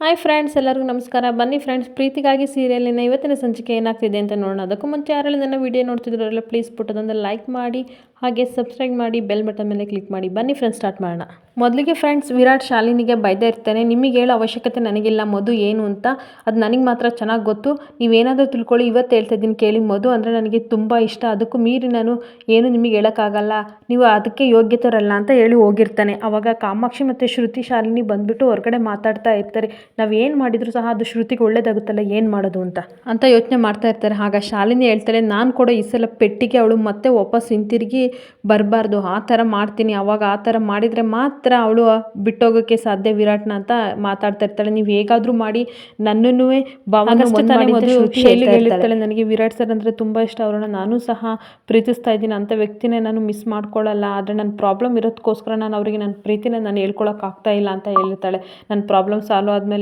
Hi friends ಎಲ್ಲರಿಗೂ ನಮಸ್ಕಾರ. ಬನ್ನಿ ಫ್ರೆಂಡ್ಸ್ ಪ್ರೀತಿಗಾಗಿ ಸೀರಿಯಲಿನ ಇವತ್ತಿನ ಸಂಚಿಕೆ ಏನಾಗ್ತಿದೆ ಅಂತ ನೋಡೋಣ. ಅದಕ್ಕೂ ಮುಂಚೆ ಯಾರಲ್ಲಿ ನನ್ನ ವಿಡಿಯೋ ನೋಡ್ತಿದ್ರಲ್ಲ ಪ್ಲೀಸ್ ಪುಟ್ಟದೊಂದು ಲೈಕ್ ಮಾಡಿ, ಹಾಗೆ ಸಬ್ಸ್ಕ್ರೈಬ್ ಮಾಡಿ ಬೆಲ್ ಬಟನ್ ಮೇಲೆ ಕ್ಲಿಕ್ ಮಾಡಿ. ಬನ್ನಿ ಫ್ರೆಂಡ್ಸ್ ಸ್ಟಾರ್ಟ್ ಮಾಡೋಣ. ಮೊದಲಿಗೆ ಫ್ರೆಂಡ್ಸ್ ವಿರಾಟ್ ಶಾಲಿನಿಗೆ ಬೈದೇ ಇರ್ತಾನೆ. ನಿಮಗೆ ಹೇಳೋ ಅವಶ್ಯಕತೆ ನನಗಿಲ್ಲ. ಮಧು ಏನು ಅಂತ? ಅದು ನನಗೆ ಮಾತ್ರ ಚೆನ್ನಾಗಿ ಗೊತ್ತು. ನೀವೇನಾದರೂ ತಿಳ್ಕೊಳ್ಳಿ, ಇವತ್ತು ಹೇಳ್ತಾ ಇದ್ದೀನಿ ಕೇಳಿ ಮಧು ಅಂದರೆ ನನಗೆ ತುಂಬ ಇಷ್ಟ. ಅದಕ್ಕೂ ಮೀರಿ ನಾನು ಏನು ನಿಮಗೆ ಹೇಳೋಕ್ಕಾಗಲ್ಲ. ನೀವು ಅದಕ್ಕೆ ಯೋಗ್ಯತರಲ್ಲ ಅಂತ ಹೇಳಿ ಹೋಗಿರ್ತಾನೆ. ಅವಾಗ ಕಾಮಾಕ್ಷಿ ಮತ್ತು ಶ್ರುತಿ ಶಾಲಿನಿ ಬಂದುಬಿಟ್ಟು ಹೊರಗಡೆ ಮಾತಾಡ್ತಾ ಇರ್ತಾರೆ. ನಾವು ಏನು ಮಾಡಿದರೂ ಸಹ ಅದು ಶ್ರುತಿಗೆ ಒಳ್ಳೇದಾಗುತ್ತಲ್ಲ ಏನು ಮಾಡೋದು ಅಂತ. ಅಂತ ಯೋಚನೆ ಮಾಡ್ತಾ ಇರ್ತಾರೆ. ಆಗ ಶಾಲಿನಿ ಹೇಳ್ತಾಳೆ ನಾನು ಕೂಡ ಈ ಸಲ ಪೆಟ್ಟಿಗೆ ಅವಳು ಮತ್ತೆ ವಾಪಸ್ ಹಿಂತಿರುಗಿ ಬರಬಾರ್ದು. ಆ ಥರ ಮಾಡ್ತೀನಿ. ಅವಾಗ ಆ ಥರ ಮಾಡಿದರೆ ಮಾತ್ರ ಅವಳು ಬಿಟ್ಟೋಗೋಕ್ಕೆ ಸಾಧ್ಯ ವಿರಾಟ್ನ ಅಂತ ಮಾತಾಡ್ತಾ ಇರ್ತಾಳೆ. ನೀವು ಹೇಗಾದರೂ ಮಾಡಿ ನನ್ನನ್ನು ಹೇಳ್ತಾಳೆ ನನಗೆ ವಿರಾಟ್ ಸರ್ ಅಂದರೆ ತುಂಬ ಇಷ್ಟ. ಅವ್ರನ್ನ ನಾನು ಸಹ ಪ್ರೀತಿಸ್ತಾ ಇದ್ದೀನಿ. ಅಂಥ ವ್ಯಕ್ತಿನೇ ನಾನು ಮಿಸ್ ಮಾಡ್ಕೊಳ್ಳಲ್ಲ. ಆದರೆ ನನ್ನ ಪ್ರಾಬ್ಲಮ್ ಇರೋದಕ್ಕೋಸ್ಕರ ನಾನು ಅವರಿಗೆ ನನ್ನ ಪ್ರೀತಿನ ನಾನು ಹೇಳ್ಕೊಳಕ್ಕಾಗ್ತಾ ಇಲ್ಲ ಅಂತ ಹೇಳ್ತಾಳೆ. ನನ್ನ ಪ್ರಾಬ್ಲಮ್ ಸಾಲ್ವ್ ಆದಮೇಲೆ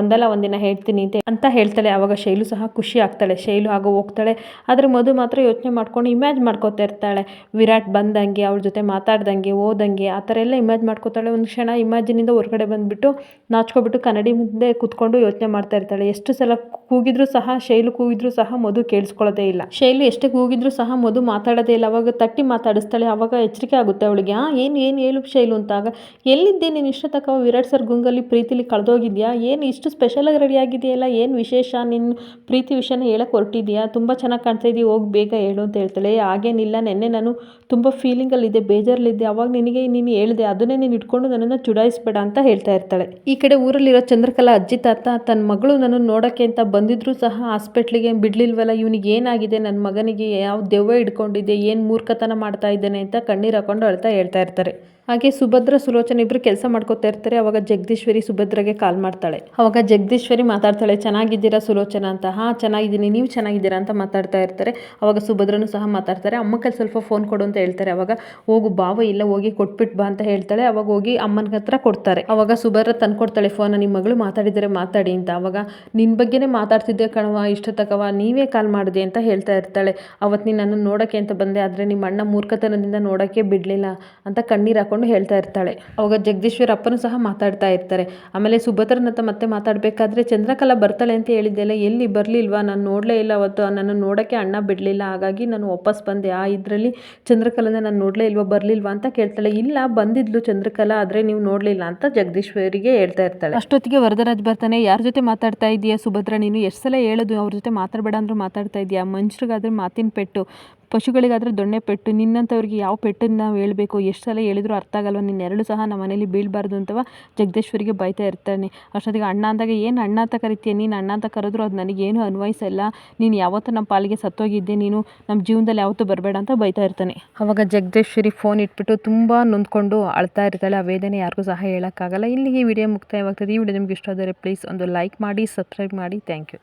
ಒಂದಲ್ಲ ಒಂದಿನ ಹೇಳ್ತೀನಿ ಅಂತ ಹೇಳ್ತಾಳೆ. ಆವಾಗ ಶೈಲು ಸಹ ಖುಷಿ ಆಗ್ತಾಳೆ. ಶೈಲು ಆಗ ಹೋಗ್ತಾಳೆ. ಆದರೆ ಮಧು ಮಾತ್ರ ಯೋಚನೆ ಮಾಡ್ಕೊಂಡು ಇಮ್ಯಾಜ್ ಮಾಡ್ಕೋತಾ ಇರ್ತಾಳೆ. ವಿರಾಟ್ ಬಂದಂಗೆ, ಅವ್ರ ಜೊತೆ ಮಾತಾಡ್ದಂಗೆ, ಓದಂಗೆ, ಆ ಥರ ಎಲ್ಲ ಇಮ್ಯಾಜ್ ಮಾಡ್ಕೋತಾಳೆ. ಒಂದು ಕ್ಷಣ ಇಮ್ಯಾಜಿನಿಂದ ಹೊರಗಡೆ ಬಂದುಬಿಟ್ಟು ನಾಚ್ಕೊಬಿಟ್ಟು ಕನ್ನಡಿ ಮುಂದೆ ಕೂತ್ಕೊಂಡು ಯೋಚನೆ ಮಾಡ್ತಾ ಇರ್ತಾಳೆ. ಎಷ್ಟು ಸಲ ಕೂಗಿದ್ರೂ ಸಹ, ಶೈಲು ಕೂಗಿದ್ರು ಸಹ ಮಧು ಕೇಳಿಸ್ಕೊಳ್ಳೋದೇ ಇಲ್ಲ. ಶೈಲು ಎಷ್ಟೇ ಕೂಗಿದ್ರು ಸಹ ಮಧು ಮಾತಾಡೋದೇ ಇಲ್ಲ. ಅವಾಗ ತಟ್ಟಿ ಮಾತಾಡಿಸ್ತಾಳೆ. ಅವಾಗ ಎಚ್ಚರಿಕೆ ಆಗುತ್ತೆ ಅವಳಿಗೆ. ಏನು ಏನು ಹೇಳು ಶೈಲು? ಅಂತಾಗ, ಎಲ್ಲಿದ್ದೆ? ನೀನು ಇಷ್ಟ ತಕ್ಕ ವಿರಾಟ್ ಸರ್ ಗುಂಗಲ್ಲಿ ಪ್ರೀತಿಲಿ ಕಳೆದೋಗಿದ್ಯಾ? ಏನು ಇಷ್ಟು ಸ್ಪೆಷಲಾಗಿ ರೆಡಿ ಆಗಿದೆಯಲ್ಲ ಏನು ವಿಶೇಷ? ನಿನ್ನ ಪ್ರೀತಿ ವಿಷಯನ ಹೇಳಕ್ಕೆ ಹೊರಟಿದ್ಯಾ? ತುಂಬ ಚೆನ್ನಾಗಿ ಕಾಣ್ತಾ ಇದೀಯ, ಹೋಗಿ ಬೇಗ ಹೇಳು ಅಂತ ಹೇಳ್ತಾಳೆ. ಹಾಗೇನಿಲ್ಲ, ನೆನ್ನೆ ನಾನು ತುಂಬ ಫೀಲಿಂಗಲ್ಲಿದ್ದೆ ಬೇಜಾರಲ್ಲಿದ್ದೆ ಅವಾಗ ನಿನಗೆ ನೀನು ಹೇಳಿದೆ, ಅದನ್ನೇ ನೀನು ಇಟ್ಕೊಂಡು ನನ್ನನ್ನು ಚುಡಾಯಿಸ್ಬೇಡ ಅಂತ ಹೇಳ್ತಾ ಇರ್ತಾಳೆ. ಈ ಕಡೆ ಊರಲ್ಲಿರೋ ಚಂದ್ರಕಲಾ, ಅಜ್ಜಿ, ತಾತ ತನ್ನ ಮಗಳು ನನ್ನ ನೋಡೋಕ್ಕೆ ಅಂತ ಬಂದಿದ್ರು ಸಹ ಹಾಸ್ಪಿಟ್ಲಿಗೆ ಬಿಡ್ಲಿಲ್ವಲ್ಲ, ಇವನಿಗೆ ಏನಾಗಿದೆ? ನನ್ನ ಮಗನಿಗೆ ಯಾವ ದೆವ್ವ ಇಟ್ಕೊಂಡಿದೆ ಏನು ಮೂರ್ಖತನ ಮಾಡ್ತಾ ಇದ್ದಾನೆ ಅಂತ ಕಣ್ಣೀರು ಹಾಕೊಂಡು ಅಳ್ತಾ ಹೇಳ್ತಾ ಇರ್ತಾರೆ. ಹಾಗೆ ಸುಭದ್ರ ಸುಲೋಚನ ಇಬ್ಬರು ಕೆಲಸ ಮಾಡ್ಕೋತಾ ಇರ್ತಾರೆ. ಅವಾಗ ಜಗದೀಶ್ವರಿ ಸುಭದ್ರಗೆ ಕಾಲ್ ಮಾಡ್ತಾಳೆ. ಅವಾಗ ಜಗದೀಶ್ವರಿ ಮಾತಾಡ್ತಾಳೆ, ಚೆನ್ನಾಗಿದ್ದೀರಾ ಸುಲೋಚನ ಅಂತ? ಹಾಂ, ಚೆನ್ನಾಗಿದ್ದೀನಿ. ನೀವು ಚೆನ್ನಾಗಿದ್ದೀರಾ ಅಂತ ಮಾತಾಡ್ತಾ ಇರ್ತಾರೆ. ಅವಾಗ ಸುಭದ್ರನು ಸಹ ಮಾತಾಡ್ತಾರೆ. ಅಮ್ಮ ಕೈಲಿ ಸ್ವಲ್ಪ ಫೋನ್ ಕೊಡು ಅಂತ ಹೇಳ್ತಾರೆ. ಅವಾಗ, ಹೋಗು, ಬಾವ, ಇಲ್ಲ, ಹೋಗಿ ಕೊಟ್ಬಿಟ್ಟು ಬಾ ಅಂತ ಹೇಳ್ತಾಳೆ. ಅವಾಗ ಹೋಗಿ ಅಮ್ಮನ ಹತ್ರ ಕೊಡ್ತಾರೆ. ಅವಾಗ ಸುಭದ್ರ ತಂದ್ಕೊಡ್ತಾಳೆ ಫೋನ್ ನಿಮ್ಮ ಮಗಳು ಮಾತಾಡಿದರೆ ಮಾತಾಡಿ ಅಂತ. ಅವಾಗ ನಿನ್ನ ಬಗ್ಗೆನೇ ಮಾತಾಡ್ತಿದ್ದೆ ಕಣವ ಇಷ್ಟೊತ್ತಕವ ನೀವೇ ಕಾಲ್ ಮಾಡಿದೆ ಅಂತ ಹೇಳ್ತಾ ಇರ್ತಾಳೆ. ಅವತ್ತು ನೀನು ನನ್ನನ್ನು ನೋಡೋಕ್ಕೆ ಅಂತ ಬಂದೆ, ಆದರೆ ನಿಮ್ಮ ಅಣ್ಣ ಮೂರ್ಖತನದಿಂದ ನೋಡೋಕ್ಕೆ ಬಿಡಲಿಲ್ಲ ಅಂತ ಕಣ್ಣೀರು ಹೇಳ್ತಾ ಇರ್ತಾಳೆ. ಅವಾಗ ಜಗದೀಶ್ವರ ಅಪ್ಪನೂ ಸಹ ಮಾತಾಡ್ತಾ ಇರ್ತಾರೆ. ಆಮೇಲೆ ಸುಭದ್ರನ ಹತ್ರ ಮತ್ತೆ ಮಾತಾಡಬೇಕಾದ್ರೆ ಚಂದ್ರಕಲಾ ಬರ್ತಾಳೆ ಅಂತ ಹೇಳಿದ್ದೆಲ್ಲ ಎಲ್ಲಿ ಬರಲಿಲ್ವಾ? ನಾನು ನೋಡಲೇ ಇಲ್ಲ ಅವತ್ತು. ನನ್ನನ್ನು ನೋಡೋಕ್ಕೆ ಅಣ್ಣ ಬಿಡಲಿಲ್ಲ. ಹಾಗಾಗಿ ನಾನು ವಾಪಸ್ ಬಂದೆ. ಆ ಇದರಲ್ಲಿ ಚಂದ್ರಕಲಾನ ನಾನು ನೋಡಲೇ ಇಲ್ವಾ? ಬರಲಿಲ್ವಾ ಅಂತ ಕೇಳ್ತಾಳೆ. ಇಲ್ಲ, ಬಂದಿದ್ಲು ಚಂದ್ರಕಲಾ, ಆದರೆ ನೀವು ನೋಡಲಿಲ್ಲ ಅಂತ ಜಗದೀಶ್ವರಿಗೆ ಹೇಳ್ತಾ ಇರ್ತಾಳೆ. ಅಷ್ಟೊತ್ತಿಗೆ ವರದರಾಜ್ ಬರ್ತಾನೆ, ಯಾರ ಜೊತೆ ಮಾತಾಡ್ತಾ ಇದೆಯಾ ಸುಭದ್ರ? ನೀನು ಎಷ್ಟು ಸಲ ಹೇಳೋದು? ಅವ್ರ ಜೊತೆ ಮಾತಾಡಬೇಡ ಅಂದರೂ ಮಾತಾಡ್ತಾ ಇದೆಯಾ? ಮನುಷ್ಯರಿಗಾದ್ರೆ ಮಾತಿನ ಪೆಟ್ಟು, ಪಶುಗಳಿಗಾದರೆ ದೊಣ್ಣೆ ಪೆಟ್ಟು ನಿನ್ನಂಥವ್ರಿಗೆ ಯಾವ ಪೆಟ್ಟನ್ನು ನಾವು ಹೇಳಬೇಕು? ಎಷ್ಟು ಸಲ ಹೇಳಿದ್ರು ಅರ್ಥ ಆಗಲ್ವ ನಿನ್ನ ಎರಡು ಸಹ ನಮ್ಮ ಮನೇಲಿ ಬೀಳಬಾರ್ದು ಅಂತವ ಜಗದೀಶ್ವರಿಗೆ ಬೈತಾ ಇರ್ತಾನೆ. ಅಷ್ಟೊತ್ತಿಗೆ ಅಣ್ಣ ಅಂದಾಗ, ಏನು ಅಣ್ಣ ಅಂತ ಕರಿತೀಯ? ನೀನು ಅಣ್ಣ ಅಂತ ಕರೆದ್ರು ಅದು ನನಗೇನು ಅನ್ವಯಿಸಲ್ಲ ನೀನು ಯಾವತ್ತೂ ನಮ್ಮ ಪಾಲಿಗೆ ಸತ್ತೋಗಿದ್ದೆ. ನೀನು ನಮ್ಮ ಜೀವನದಲ್ಲಿ ಯಾವತ್ತೂ ಬರಬೇಡ ಅಂತ ಬೈತಾ ಇರ್ತಾನೆ. ಅವಾಗ ಜಗದೀಶ್ವರಿ ಫೋನ್ ಇಟ್ಬಿಟ್ಟು ತುಂಬ ನೊಂದ್ಕೊಂಡು ಅಳ್ತಾ ಇರ್ತಾಳೆ. ಆ ವೇದನೆ ಯಾರಿಗೂ ಸಹ ಹೇಳೋಕ್ಕಾಗಲ್ಲ. ಇಲ್ಲಿಗೆ ಈ ವಿಡಿಯೋ ಮುಕ್ತಾಯವಾಗ್ತದೆ. ಈ ವಿಡಿಯೋ ನಿಮ್ಗೆ ಇಷ್ಟ ಆದರೆ ಪ್ಲೀಸ್ ಒಂದು ಲೈಕ್ ಮಾಡಿ ಸಬ್ಸ್ಕ್ರೈಬ್ ಮಾಡಿ. Thank you